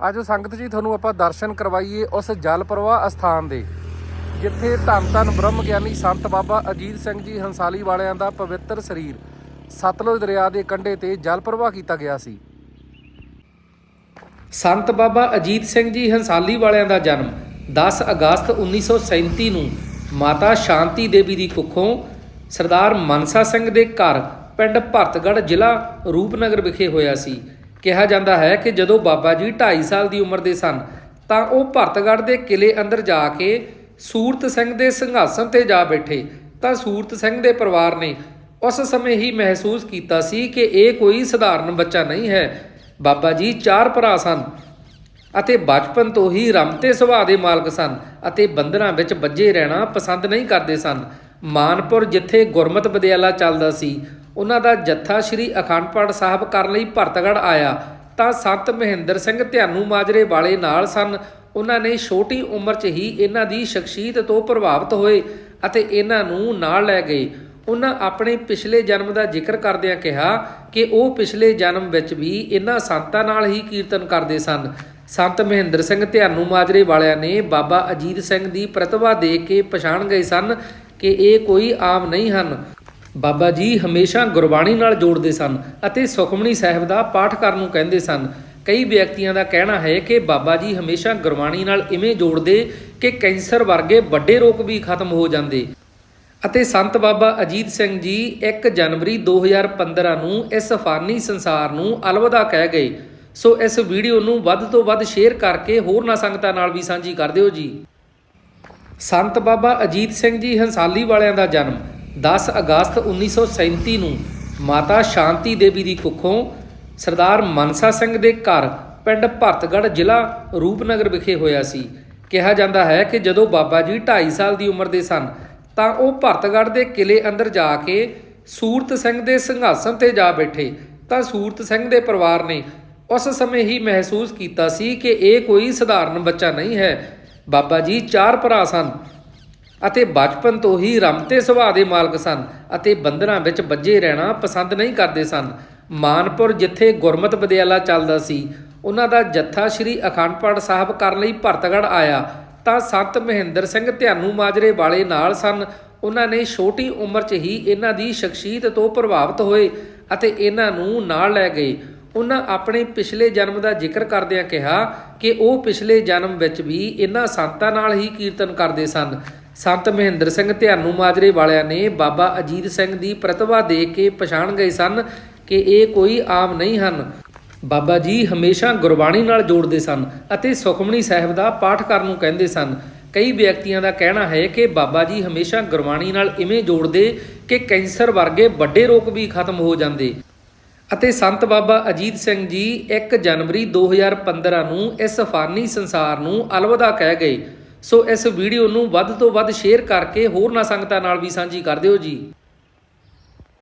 ਆਜੋ ਸੰਗਤ ਜੀ ਤੁਹਾਨੂੰ ਆਪਾਂ ਦਰਸ਼ਨ ਕਰਵਾਈਏ ਉਸ ਜਲ ਪ੍ਰਵਾਹ ਅਸਥਾਨ ਦੇ, ਜਿੱਥੇ ਧੰਨ ਧੰਨ ਬ੍ਰਹਮ ਗਿਆਨੀ ਸੰਤ ਬਾਬਾ ਅਜੀਤ ਸਿੰਘ ਜੀ ਹੰਸਾਲੀ ਵਾਲਿਆਂ ਦਾ ਪਵਿੱਤਰ ਸਰੀਰ ਸਤਲੁਜ ਦਰਿਆ ਦੇ ਕੰਢੇ ਤੇ ਜਲ ਪ੍ਰਵਾਹ ਕੀਤਾ ਗਿਆ ਸੀ। ਸੰਤ ਬਾਬਾ ਅਜੀਤ ਸਿੰਘ ਜੀ ਹੰਸਾਲੀ ਵਾਲਿਆਂ ਦਾ ਜਨਮ 10 ਅਗਸਤ 1937 ਨੂੰ ਮਾਤਾ ਸ਼ਾਂਤੀ ਦੇਵੀ ਦੀ ਕੁੱਖੋਂ ਸਰਦਾਰ ਮਨਸਾ ਸਿੰਘ ਦੇ ਘਰ ਪਿੰਡ ਭਰਤਗੜ੍ਹ ਜ਼ਿਲ੍ਹਾ ਰੂਪਨਗਰ ਵਿਖੇ ਹੋਇਆ ਸੀ। ਕਿਹਾ ਜਾਂਦਾ ਹੈ ਕਿ ਜਦੋਂ ਬਾਬਾ ਜੀ 2.5 ਸਾਲ ਦੀ ਉਮਰ ਦੇ ਸਨ, ਤਾਂ ਉਹ ਭਰਤਗੜ੍ਹ ਦੇ ਕਿਲੇ ਅੰਦਰ ਜਾ ਕੇ ਸੂਰਤ ਸਿੰਘ ਦੇ ਸਿੰਘਾਸਨ ਤੇ ਜਾ ਬੈਠੇ। ਤਾਂ ਸੂਰਤ ਸਿੰਘ ਦੇ ਪਰਿਵਾਰ ਨੇ ਉਸ ਸਮੇਂ ਹੀ ਮਹਿਸੂਸ ਕੀਤਾ ਸੀ ਕਿ ਇਹ ਕੋਈ ਸਧਾਰਨ ਬੱਚਾ ਨਹੀਂ ਹੈ। ਬਾਬਾ ਜੀ ਚਾਰ ਭਰਾ ਸਨ ਅਤੇ ਬਚਪਨ ਤੋਂ ਹੀ ਰਮਤੇ ਸੁਭਾਅ ਦੇ ਮਾਲਕ ਸਨ ਅਤੇ ਬੰਦਰਾਂ ਵਿੱਚ ਵੱਜੇ ਰਹਿਣਾ ਪਸੰਦ ਨਹੀਂ ਕਰਦੇ ਸਨ। ਮਾਨਪੁਰ ਜਿੱਥੇ ਗੁਰਮਤ ਵਿਦਿਆਲਾ ਚੱਲਦਾ ਸੀ ਉਹਨਾਂ ਦਾ ਜੱਥਾ ਸ੍ਰੀ ਅਖੰਡ ਪਾਠ ਸਾਹਿਬ ਕਰਨ ਲਈ ਭਰਤਗੜ ਆਇਆ, ਤਾਂ ਸੰਤ ਮਹਿੰਦਰ ਸਿੰਘ ਧਿਆਨੂ ਮਾਜਰੇ ਵਾਲੇ ਨਾਲ ਸਨ। ਉਹਨਾਂ ਨੇ ਛੋਟੀ ਉਮਰ 'ਚ ਹੀ ਇਹਨਾਂ ਦੀ ਸ਼ਖਸੀਅਤ ਤੋਂ ਪ੍ਰਭਾਵਿਤ ਹੋਏ ਅਤੇ ਇਹਨਾਂ ਨੂੰ ਨਾਲ ਲੈ ਗਏ। ਉਹਨਾਂ ਆਪਣੇ ਪਿਛਲੇ ਜਨਮ ਦਾ ਜ਼ਿਕਰ ਕਰਦਿਆਂ ਕਿਹਾ ਕਿ ਉਹ ਪਿਛਲੇ ਜਨਮ ਵਿੱਚ ਵੀ ਇਹਨਾਂ ਸੰਤਾਂ ਨਾਲ ਹੀ ਕੀਰਤਨ ਕਰਦੇ ਸਨ। ਸੰਤ ਮਹਿੰਦਰ ਸਿੰਘ ਧਿਆਨੂ ਮਾਜਰੇ ਵਾਲਿਆਂ ਨੇ ਬਾਬਾ ਅਜੀਤ ਸਿੰਘ ਦੀ ਪ੍ਰਤਿਭਾ ਦੇਖ ਕੇ ਪਛਾਣ ਗਏ ਸਨ ਕਿ ਇਹ ਕੋਈ ਆਮ ਨਹੀਂ ਹਨ। ਬਾਬਾ ਜੀ ਹਮੇਸ਼ਾ ਗੁਰਬਾਣੀ ਨਾਲ ਜੋੜਦੇ ਸਨ ਅਤੇ ਸੁਖਮਣੀ ਸਾਹਿਬ ਦਾ ਪਾਠ ਕਰਨ ਨੂੰ ਕਹਿੰਦੇ ਸਨ। ਕਈ ਵਿਅਕਤੀਆਂ ਦਾ ਕਹਿਣਾ ਹੈ ਕਿ ਬਾਬਾ ਜੀ ਹਮੇਸ਼ਾ ਗੁਰਬਾਣੀ ਨਾਲ ਇਵੇਂ ਜੋੜਦੇ ਕਿ ਕੈਂਸਰ ਵਰਗੇ ਵੱਡੇ ਰੋਗ ਵੀ ਖਤਮ ਹੋ ਜਾਂਦੇ। ਅਤੇ ਸੰਤ ਬਾਬਾ ਅਜੀਤ ਸਿੰਘ ਜੀ 1 ਜਨਵਰੀ 2015 ਨੂੰ ਇਸ ਫਾਨੀ ਸੰਸਾਰ ਨੂੰ ਅਲਵਿਦਾ ਕਹਿ ਗਏ। ਸੋ ਇਸ ਵੀਡੀਓ ਨੂੰ ਵੱਧ ਤੋਂ ਵੱਧ ਸ਼ੇਅਰ ਕਰਕੇ ਹੋਰ ਨਾ ਸੰਗਤਾਂ ਨਾਲ ਵੀ ਸਾਂਝੀ ਕਰ ਦਿਓ ਜੀ। ਸੰਤ ਬਾਬਾ ਅਜੀਤ ਸਿੰਘ ਜੀ ਹੰਸਾਲੀ ਵਾਲਿਆਂ ਦਾ ਜਨਮ। 10 ਅਗਸਤ 1937 ਨੂੰ ਮਾਤਾ ਸ਼ਾਂਤੀ ਦੇਵੀ ਦੀ ਕੁੱਖੋਂ ਸਰਦਾਰ ਮਨਸਾ ਸਿੰਘ ਦੇ ਘਰ ਪਿੰਡ ਭਰਤਗੜ੍ਹ ਜ਼ਿਲ੍ਹਾ ਰੂਪਨਗਰ ਵਿਖੇ ਹੋਇਆ ਸੀ। ਕਿਹਾ ਜਾਂਦਾ ਹੈ ਕਿ ਜਦੋਂ ਬਾਬਾ ਜੀ 2.5 ਸਾਲ ਦੀ ਉਮਰ ਦੇ ਸਨ, ਤਾਂ ਉਹ ਭਰਤਗੜ੍ਹ ਦੇ ਕਿਲੇ ਅੰਦਰ ਜਾ ਕੇ ਸੂਰਤ ਸਿੰਘ ਦੇ ਸਿੰਘਾਸਨ ਤੇ ਜਾ ਬੈਠੇ। ਤਾਂ ਸੂਰਤ ਸਿੰਘ ਦੇ ਪਰਿਵਾਰ ਨੇ ਉਸ ਸਮੇਂ ਹੀ ਮਹਿਸੂਸ ਕੀਤਾ ਸੀ ਕਿ ਇਹ ਕੋਈ ਸਧਾਰਨ ਬੱਚਾ ਨਹੀਂ ਹੈ। ਬਾਬਾ ਜੀ ਚਾਰ ਭਰਾ ਸਨ। ਅਤੇ ਬਚਪਨ ਤੋਂ ਹੀ ਰਮਤੇ ਸੁਭਾਅ ਦੇ ਮਾਲਕ ਸਨ ਅਤੇ ਬੰਦਰਾਂ ਵਿੱਚ ਵੱਜੇ ਰਹਿਣਾ ਪਸੰਦ ਨਹੀਂ ਕਰਦੇ ਸਨ। ਮਾਨਪੁਰ ਜਿੱਥੇ ਗੁਰਮਤ ਵਿਦਿਆਲਾ ਚੱਲਦਾ ਸੀ, ਉਹਨਾਂ ਦਾ ਜੱਥਾ ਸ੍ਰੀ ਅਖੰਡ ਪਾਠ ਸਾਹਿਬ ਕਰਨ ਲਈ ਭਰਤਗੜ ਆਇਆ। ਤਾਂ ਸੰਤ ਮਹਿੰਦਰ ਸਿੰਘ ਧਿਆਨੂ ਮਾਜਰੇ ਵਾਲੇ ਨਾਲ ਸਨ। ਉਹਨਾਂ ਨੇ ਛੋਟੀ ਉਮਰ 'ਚ ਹੀ ਇਹਨਾਂ ਦੀ ਸ਼ਖਸੀਅਤ ਤੋਂ ਪ੍ਰਭਾਵਿਤ ਹੋਏ ਅਤੇ ਇਹਨਾਂ ਨੂੰ ਨਾਲ ਲੈ ਗਏ। ਉਹਨਾਂ ਆਪਣੇ ਪਿਛਲੇ ਜਨਮ ਦਾ ਜ਼ਿਕਰ ਕਰਦਿਆਂ ਕਿਹਾ ਕਿ ਉਹ ਪਿਛਲੇ ਜਨਮ ਵਿੱਚ ਵੀ ਇਹਨਾਂ ਸੰਤਾਂ ਨਾਲ ਹੀ ਕੀਰਤਨ ਕਰਦੇ ਸਨ। ਸੰਤ ਮਹਿੰਦਰ ਸਿੰਘ ਧਿਆਨੂ ਮਾਜਰੇ ਵਾਲਿਆਂ ਨੇ ਬਾਬਾ ਅਜੀਤ ਸਿੰਘ ਦੀ ਪ੍ਰਤਿਭਾ ਦੇਖ ਕੇ ਪਛਾਣ ਗਏ ਸਨ ਕਿ ਇਹ ਕੋਈ ਆਮ ਨਹੀਂ ਹਨ। ਬਾਬਾ ਜੀ ਹਮੇਸ਼ਾ ਗੁਰਬਾਣੀ ਨਾਲ ਜੋੜਦੇ ਸਨ ਅਤੇ ਸੁਖਮਣੀ ਸਾਹਿਬ ਦਾ ਪਾਠ ਕਰਨ ਨੂੰ ਕਹਿੰਦੇ ਸਨ। ਕਈ ਵਿਅਕਤੀਆਂ ਦਾ ਕਹਿਣਾ ਹੈ ਕਿ ਬਾਬਾ ਜੀ ਹਮੇਸ਼ਾ ਗੁਰਬਾਣੀ ਨਾਲ ਇਵੇਂ ਜੋੜਦੇ ਕਿ ਕੈਂਸਰ ਵਰਗੇ ਵੱਡੇ ਰੋਗ ਵੀ ਖਤਮ ਹੋ ਜਾਂਦੇ। ਅਤੇ ਸੰਤ ਬਾਬਾ ਅਜੀਤ ਸਿੰਘ ਜੀ 1 ਜਨਵਰੀ 2015 ਨੂੰ ਇਸ ਫਾਨੀ ਸੰਸਾਰ ਨੂੰ ਅਲਵਿਦਾ ਕਹਿ ਗਏ। ਸੋ ਇਸ ਵੀਡੀਓ ਨੂੰ ਵੱਧ ਤੋਂ ਵੱਧ ਸ਼ੇਅਰ ਕਰਕੇ ਹੋਰਨਾਂ ਸੰਗਤਾਂ ਨਾਲ ਵੀ ਸਾਂਝੀ ਕਰ ਦਿਓ ਜੀ।